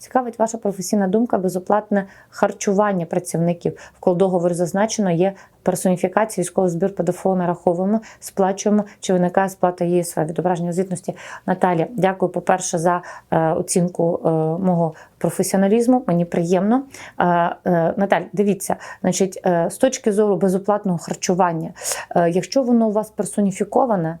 Цікавить ваша професійна думка, безоплатне харчування працівників. В договорі зазначено є персоніфікація, військовий збір ПДФО нараховуємо, сплачуємо чи виникає сплата ЄСВ. Відображення звітності Наталі. Дякую, по-перше, за е, оцінку е, мого професіоналізму. Мені приємно. Е, Наталь, дивіться, значить, з точки зору безоплатного харчування, якщо воно у вас персоніфіковане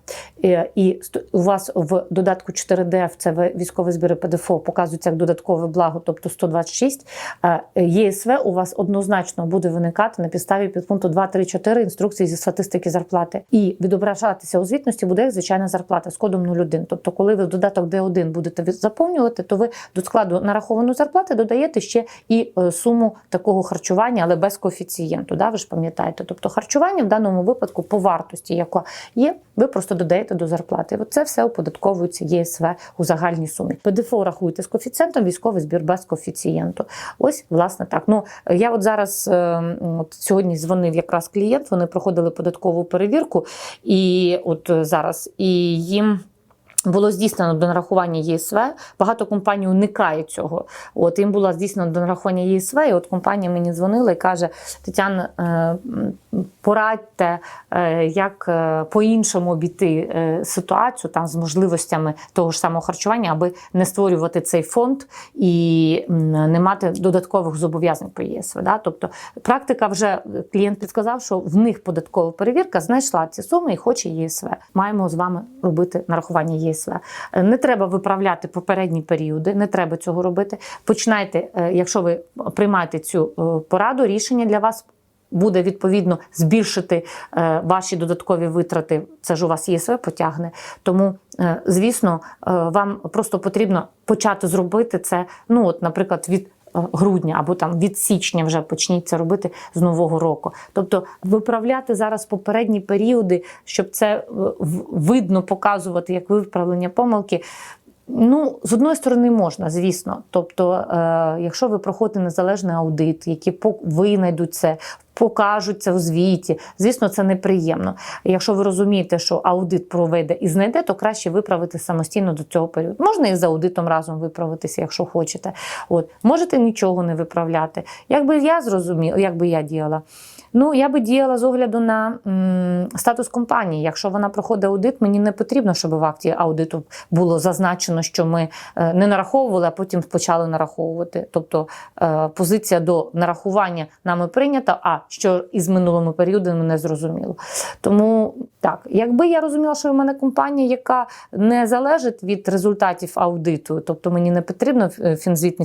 і у вас в додатку 4ДФ, це військові збіри ПДФО, показується як додаткове благо, тобто 126, е, ЄСВ у вас однозначно буде виникати на підставі підпункту 2, 3, 4 інструкції зі статистики зарплати. І відображатися у звітності буде як звичайна зарплата з кодом 01. Тобто, коли ви додаток Д1 будете заповнювати, то ви до складу нарахованої зарплати додаєте ще і е, суму такого харчування, але без коефіцієнту. Да? Ви ж пам'ятаєте. Тобто харчування в даному випадку по вартості, яка є, ви просто додаєте до зарплати. От це все оподатковується ЄСВ у загальній сумі. ПДФО рахуєте з коефіцієнтом, військовий збір без коефіцієнту. Ось, власне, так. Ну я от зараз е, от сьогодні дзвонив якраз клієнт, вони проходили податкову перевірку, і от е, зараз і їм. Було здійснено до нарахування ЄСВ. Багато компаній уникає цього. От їм було здійснено до нарахування ЄСВ, і от компанія мені дзвонила і каже: Тетяна, е, порадьте, е, як е, по-іншому обійти ситуацію там з можливостями того ж самого харчування, аби не створювати цей фонд і не мати додаткових зобов'язань по ЄСВ. Да? Тобто практика вже клієнт підказав, що в них податкова перевірка знайшла ці суми і хоче ЄСВ. Маємо з вами робити нарахування ЄСВ. Е, Не треба виправляти попередні періоди, не треба цього робити. Починайте, е, якщо ви приймаєте цю е, пораду, рішення для вас. Буде відповідно збільшити е, ваші додаткові витрати. Це ж у вас ЄСВ потягне. Тому, е, звісно, е, вам просто потрібно почати зробити це. Ну, от, наприклад, від грудня або там від січня вже почніть це робити з нового року. Тобто виправляти зараз попередні періоди, щоб це е, видно показувати як виправлення помилки. Ну, з одної сторони, можна, звісно. Тобто, е, якщо ви проходите незалежний аудит, які винайдуть це, покажуть це у звіті, звісно, це неприємно. Якщо ви розумієте, що аудит проведе і знайде, то краще виправити самостійно до цього періоду. Можна і з аудитом разом виправитися, якщо хочете. От можете нічого не виправляти. Якби я зрозуміла, як би я діяла? Ну, я би діяла з огляду на м, статус компанії. Якщо вона проходить аудит, мені не потрібно, щоб в акті аудиту було зазначено, що ми е, не нараховували, а потім почали нараховувати. Тобто е, позиція до нарахування нами прийнята, а що із минулими періодами не зрозуміло. Тому так, якби я розуміла, що в мене компанія, яка не залежить від результатів аудиту, тобто мені не потрібно е, фінзвітність